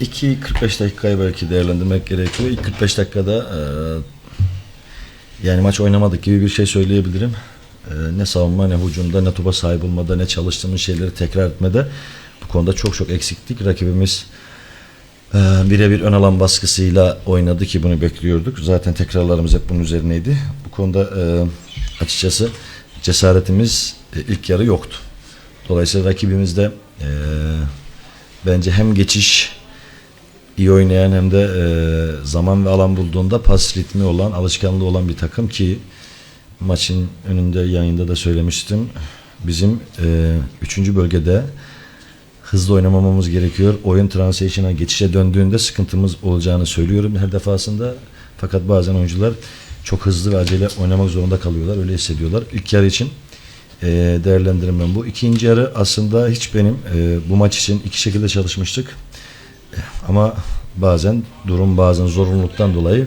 İki 45 dakikayı belki değerlendirmek gerekiyor. İlk 45 dakikada e, yani maç oynamadık gibi bir şey söyleyebilirim. E, ne savunma ne hücumda ne topa sahip olmada ne çalıştığımız şeyleri tekrar etmede bu konuda çok çok eksiktik. Rakibimiz e, birebir ön alan baskısıyla oynadı ki bunu bekliyorduk. Zaten tekrarlarımız hep bunun üzerineydi. Bu konuda e, açıkçası cesaretimiz e, ilk yarı yoktu. Dolayısıyla rakibimiz de e, bence hem geçiş iyi oynayan hem de e, zaman ve alan bulduğunda pas ritmi olan, alışkanlığı olan bir takım ki maçın önünde yayında da söylemiştim. Bizim e, üçüncü bölgede hızlı oynamamamız gerekiyor. Oyun transition'a geçişe döndüğünde sıkıntımız olacağını söylüyorum her defasında. Fakat bazen oyuncular çok hızlı ve acele oynamak zorunda kalıyorlar. Öyle hissediyorlar. İlk yarı için e, değerlendirmem bu. İkinci yarı aslında hiç benim e, bu maç için iki şekilde çalışmıştık. Ama bazen durum bazen zorunluluktan dolayı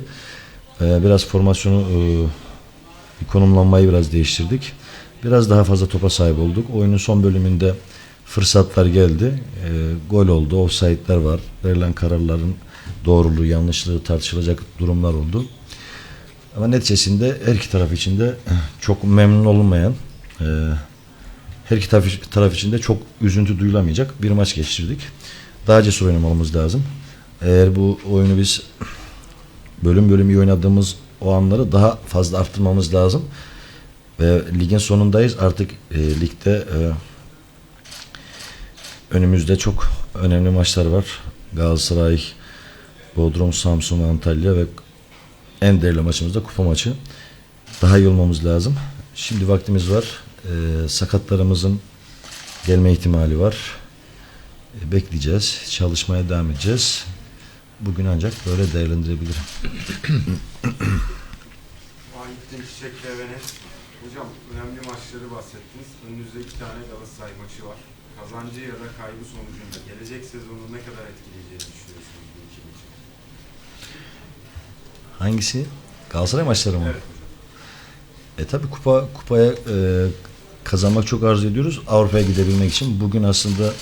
e, biraz formasyonu e, konumlanmayı biraz değiştirdik. Biraz daha fazla topa sahip olduk. Oyunun son bölümünde fırsatlar geldi. E, gol oldu. Offside'ler var. Verilen kararların doğruluğu, yanlışlığı tartışılacak durumlar oldu. Ama neticesinde her iki taraf için de çok memnun olunmayan e, her iki taraf, taraf için de çok üzüntü duyulamayacak bir maç geçirdik. Daha cesur oynamamız lazım. Eğer bu oyunu biz bölüm bölüm iyi oynadığımız o anları daha fazla arttırmamız lazım. Ve ligin sonundayız. Artık e, ligde e, önümüzde çok önemli maçlar var. Galatasaray, Bodrum, Samsun, Antalya ve en değerli maçımız da kupa maçı. Daha iyi olmamız lazım. Şimdi vaktimiz var. E, sakatlarımızın gelme ihtimali var. E, bekleyeceğiz. Çalışmaya devam edeceğiz. Bugün ancak böyle değerlendirebilirim. Ahittin Çiçek. Hocam önemli maçları bahsettiniz. Önünüzde iki tane Galatasaray maçı var. Kazancı ya da kaybı sonucunda gelecek sezonu ne kadar etkileyeceğini düşünüyorsunuz bu iki maçı? Hangisi? Galatasaray maçları mı? Evet. E tabi kupa kupaya e, kazanmak çok arzu ediyoruz. Avrupa'ya gidebilmek için bugün aslında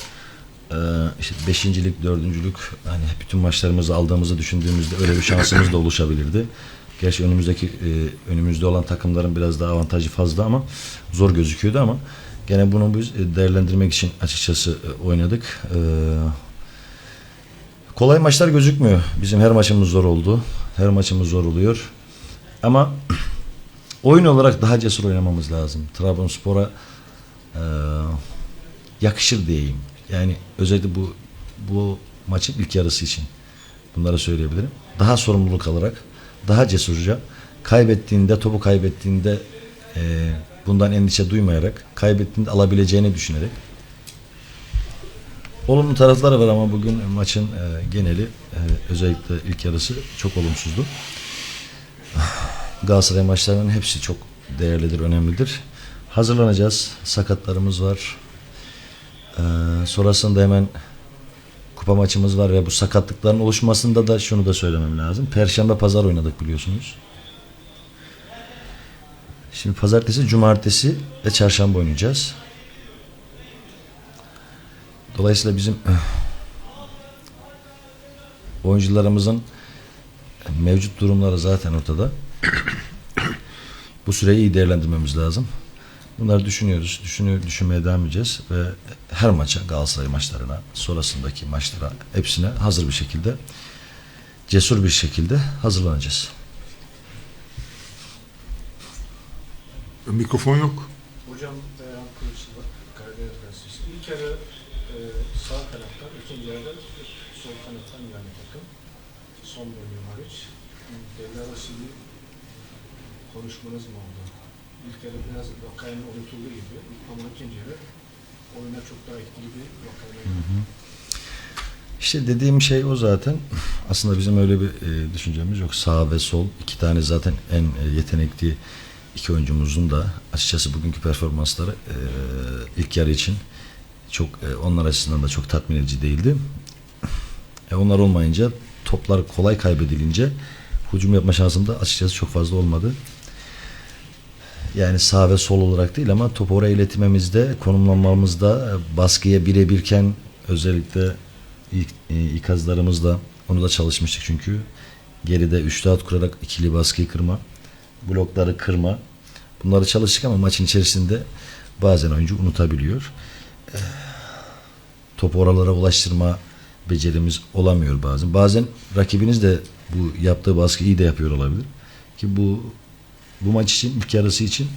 e, işte beşincilik, dördüncülük hani bütün maçlarımızı aldığımızı düşündüğümüzde öyle bir şansımız da oluşabilirdi. Gerçi önümüzdeki e, önümüzde olan takımların biraz daha avantajı fazla ama zor gözüküyordu ama gene bunu biz e, değerlendirmek için açıkçası e, oynadık. E, kolay maçlar gözükmüyor. Bizim her maçımız zor oldu. Her maçımız zor oluyor. Ama oyun olarak daha cesur oynamamız lazım. Trabzonspor'a e, yakışır diyeyim. Yani özellikle bu bu maçın ilk yarısı için bunları söyleyebilirim. Daha sorumluluk alarak, daha cesurca, kaybettiğinde, topu kaybettiğinde e, bundan endişe duymayarak, kaybettiğinde alabileceğini düşünerek. Olumlu tarafları var ama bugün maçın e, geneli e, özellikle ilk yarısı çok olumsuzdu. Galatasaray maçlarının hepsi çok değerlidir, önemlidir. Hazırlanacağız. Sakatlarımız var. Ee, sonrasında hemen kupa maçımız var ve bu sakatlıkların oluşmasında da şunu da söylemem lazım. Perşembe pazar oynadık biliyorsunuz. Şimdi pazartesi, cumartesi ve çarşamba oynayacağız. Dolayısıyla bizim oyuncularımızın mevcut durumları zaten ortada. Bu süreyi iyi değerlendirmemiz lazım. Bunları düşünüyoruz. Düşünüyor, düşünmeye devam edeceğiz ve her maça, Galatasaray maçlarına, sonrasındaki maçlara hepsine hazır bir şekilde, cesur bir şekilde hazırlanacağız. Mikrofon yok. Hocam Beyran Kılıçlı, Karadeniz Gazetesi. İlk yarı e, sağ kanattan, ikinci yarıda sol kanattan yani takım. Son bölüm hariç. Devre arası bir konuşmanız mı oldu? İlk yarı biraz Vakay'ın unutulduğu gibi ama ikinci yarı oyuna çok daha etkili bir Vakay'ın İşte dediğim şey o zaten. Aslında bizim öyle bir e, düşüncemiz yok. Sağ ve sol iki tane zaten en e, yetenekli iki oyuncumuzun da açıkçası bugünkü performansları e, ilk yarı için çok e, onlar açısından da çok tatmin edici değildi. E, onlar olmayınca toplar kolay kaybedilince hücum yapma şansım da açıkçası çok fazla olmadı. Yani sağ ve sol olarak değil ama topu oraya iletimimizde, konumlanmamızda, e, baskıya birebirken özellikle e, ikazlarımızda onu da çalışmıştık çünkü geride üçlü kurarak ikili baskıyı kırma, blokları kırma. Bunları çalıştık ama maçın içerisinde bazen oyuncu unutabiliyor. Ee, Topu oralara ulaştırma becerimiz olamıyor bazen. Bazen rakibiniz de bu yaptığı baskı iyi de yapıyor olabilir. Ki bu bu maç için ilk yarısı için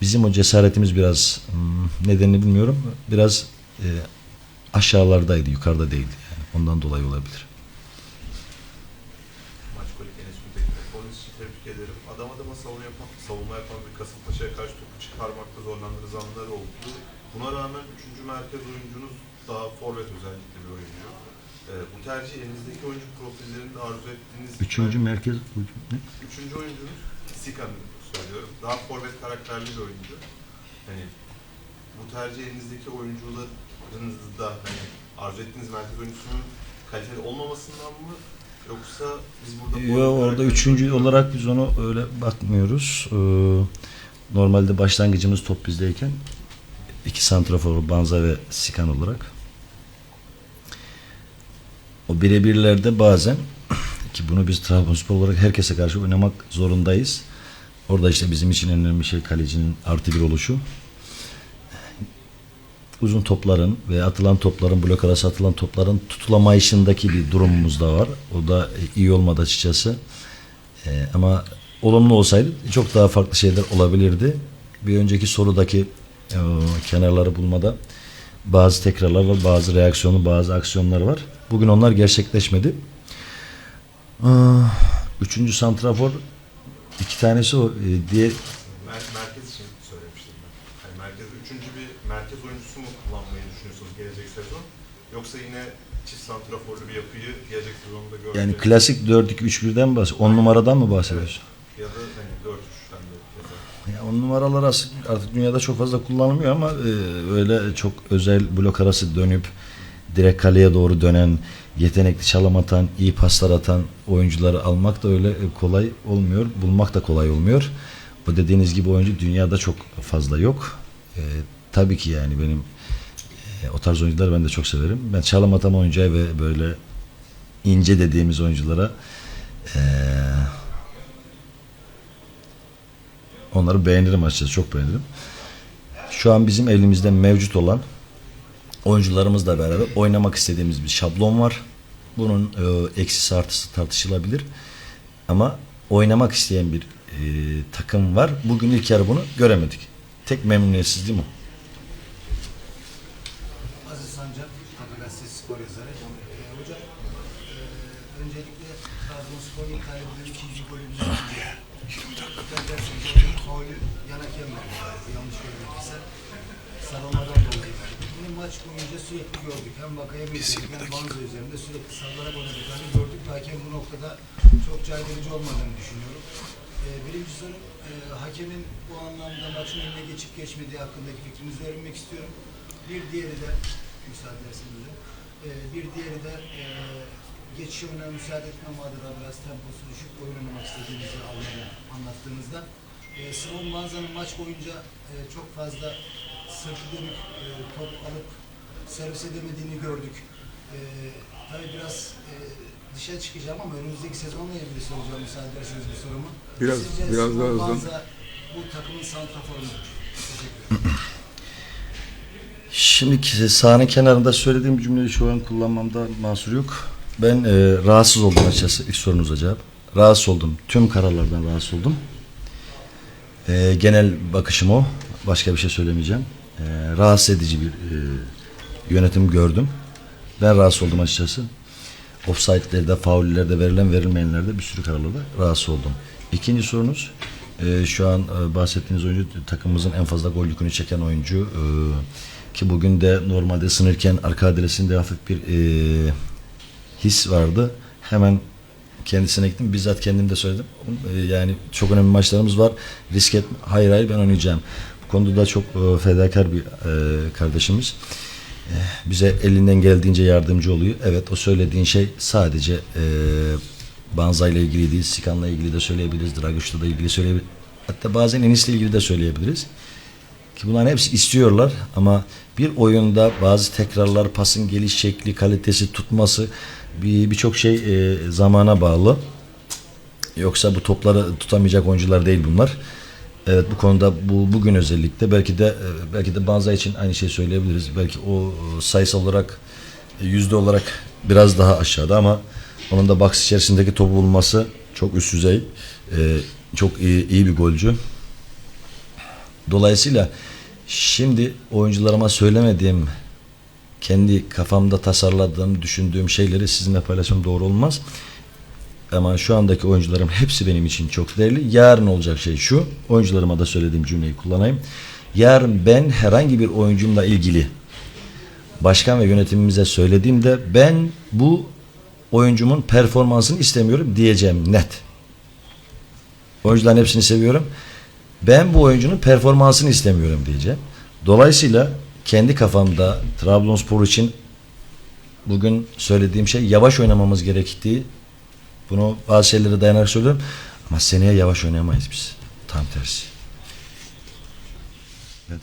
bizim o cesaretimiz biraz hmm, nedenini bilmiyorum. Biraz e, aşağılardaydı, yukarıda değildi. Yani ondan dolayı olabilir. Maç golü Enes Üntek'le. Onun için tebrik ederim. Adam adama savunma yapan, savunma yapan bir Kasımpaşa'ya karşı topu çıkarmakta zorlandığınız anlar oldu. Buna rağmen 3. merkez oyuncunuz daha forvet özellikle bir oyuncu. Ee, bu tercih elinizdeki oyuncu profillerinde arzu ettiğiniz... Üçüncü merkez ne? Üçüncü oyuncunuz Sikan'ı söylüyorum. Daha forvet karakterli bir oyuncu. Hani bu tercih elinizdeki oyuncularınızda hani arzu ettiğiniz merkez oyuncusunun kaliteli olmamasından mı yoksa biz burada Yo, orada üçüncü olarak biz onu öyle bakmıyoruz. Ee, normalde başlangıcımız top bizdeyken iki santrafor Banza ve Sikan olarak o birebirlerde bazen ki bunu biz Trabzonspor olarak herkese karşı oynamak zorundayız. Orada işte bizim için önemli şey kalecinin artı bir oluşu. Uzun topların ve atılan topların blok arası atılan topların tutulamayışındaki bir durumumuz da var. O da iyi olmadı açıkçası. Ee, ama olumlu olsaydı çok daha farklı şeyler olabilirdi. Bir önceki sorudaki e, kenarları bulmada bazı tekrarlar var, bazı reaksiyonu, bazı aksiyonlar var. Bugün onlar gerçekleşmedi. Aa, Üçüncü santrafor iki tanesi o. e, diğer Mer- merkez için söylemiştim ben. Yani merkez, üçüncü bir merkez oyuncusu mu kullanmayı düşünüyorsunuz gelecek sezon? Yoksa yine çift santraforlu bir yapıyı gelecek sezonda göreceğiz. yani klasik 4-2-3-1'den bahsediyorsun. 10 numaradan mı bahsediyorsun? Ya da hani 4-3'ten de ya da Ya on numaralar as- artık dünyada çok fazla kullanılmıyor ama e, öyle çok özel blok arası dönüp direkt kaleye doğru dönen, yetenekli çalım atan, iyi paslar atan oyuncuları almak da öyle e, kolay olmuyor. Bulmak da kolay olmuyor. O dediğiniz gibi oyuncu dünyada çok fazla yok. E, tabii ki yani benim e, o tarz oyuncuları ben de çok severim. Ben çalım atan oyuncuya ve böyle ince dediğimiz oyunculara eee Onları beğenirim açıkçası. Çok beğenirim. Şu an bizim elimizde mevcut olan oyuncularımızla beraber oynamak istediğimiz bir şablon var. Bunun e, eksisi artısı tartışılabilir. Ama oynamak isteyen bir e, takım var. Bugün ilk yarı bunu göremedik. Tek memnuniyetsizliğim o. Aziz Sancak, Kadı Gazetesi Spor yazarı. Ee, hocam, e, öncelikle Trabzonspor'un kaybeden ikinci golümüzü önce dikkat ederseniz oyunun faulü yan hakem verdi. galiba, Yanlış görmediyse. Sarılmadan dolayı. Bunu maç boyunca sürekli gördük. Hem Bakaya bir hem Banza üzerinde sürekli sallarak oynadıklarını gördük. Hakem bu noktada çok caydırıcı olmadığını düşünüyorum. Ee, birinci soru, e, hakemin bu anlamda maçın önüne geçip geçmediği hakkındaki fikrinizi öğrenmek istiyorum. Bir diğeri de, müsaade ederseniz e, bir diğeri de e, geçiş oyununa müsaade etmem adına biraz temposu düşük oyun oynamak istediğinizi anlattığınızda. E, Simon Banza'nın maç boyunca e, çok fazla sırtı dönük e, top alıp servis edemediğini gördük. E, tabii biraz e, dışa çıkacağım ama önümüzdeki sezonla ilgili soracağım müsaade ederseniz bu sorumu. Biraz- Sizce biraz daha. Banza bu takımın santraforu mudur? Teşekkür ederim. Şimdi sahanın kenarında söylediğim cümleyi şu an kullanmamda mahsur yok. Ben e, rahatsız oldum açıkçası. İlk sorunuza cevap. Rahatsız oldum. Tüm kararlardan rahatsız oldum. E, genel bakışım o. Başka bir şey söylemeyeceğim. E, rahatsız edici bir e, yönetim gördüm. Ben rahatsız oldum açıkçası. Offside'lerde, faullerde, verilen verilmeyenlerde bir sürü kararlarda rahatsız oldum. İkinci sorunuz, e, şu an e, bahsettiğiniz oyuncu takımımızın en fazla gol yükünü çeken oyuncu. E, ki bugün de normalde sınırken arka adresinde hafif bir e, his vardı. Hemen kendisine gittim. Bizzat kendim de söyledim. E, yani çok önemli maçlarımız var. Risk etme. Hayır hayır ben oynayacağım. Konuda da çok e, fedakar bir e, kardeşimiz. E, bize elinden geldiğince yardımcı oluyor. Evet o söylediğin şey sadece Banza ile ilgili değil, Sikan'la ilgili de söyleyebiliriz. Draguş'la da ilgili söyleyebiliriz. Hatta bazen Enis'le ilgili de söyleyebiliriz. Ki bunların hepsi istiyorlar ama bir oyunda bazı tekrarlar, pasın geliş şekli, kalitesi, tutması bir birçok şey e, zamana bağlı. Yoksa bu topları tutamayacak oyuncular değil bunlar. Evet bu konuda bu bugün özellikle belki de e, belki de bazı için aynı şey söyleyebiliriz. Belki o e, sayısal olarak e, yüzde olarak biraz daha aşağıda ama onun da box içerisindeki topu bulması çok üst düzey. Çok iyi, iyi bir golcü. Dolayısıyla şimdi oyuncularıma söylemediğim kendi kafamda tasarladığım, düşündüğüm şeyleri sizinle paylaşmam doğru olmaz. Ama şu andaki oyuncularım hepsi benim için çok değerli. Yarın olacak şey şu. Oyuncularıma da söylediğim cümleyi kullanayım. Yarın ben herhangi bir oyuncumla ilgili başkan ve yönetimimize söylediğimde ben bu oyuncumun performansını istemiyorum diyeceğim net. Oyuncuların hepsini seviyorum. Ben bu oyuncunun performansını istemiyorum diyeceğim. Dolayısıyla kendi kafamda Trabzonspor için bugün söylediğim şey yavaş oynamamız gerektiği bunu bazı şeylere dayanarak söylüyorum. Ama seneye yavaş oynayamayız biz. Tam tersi.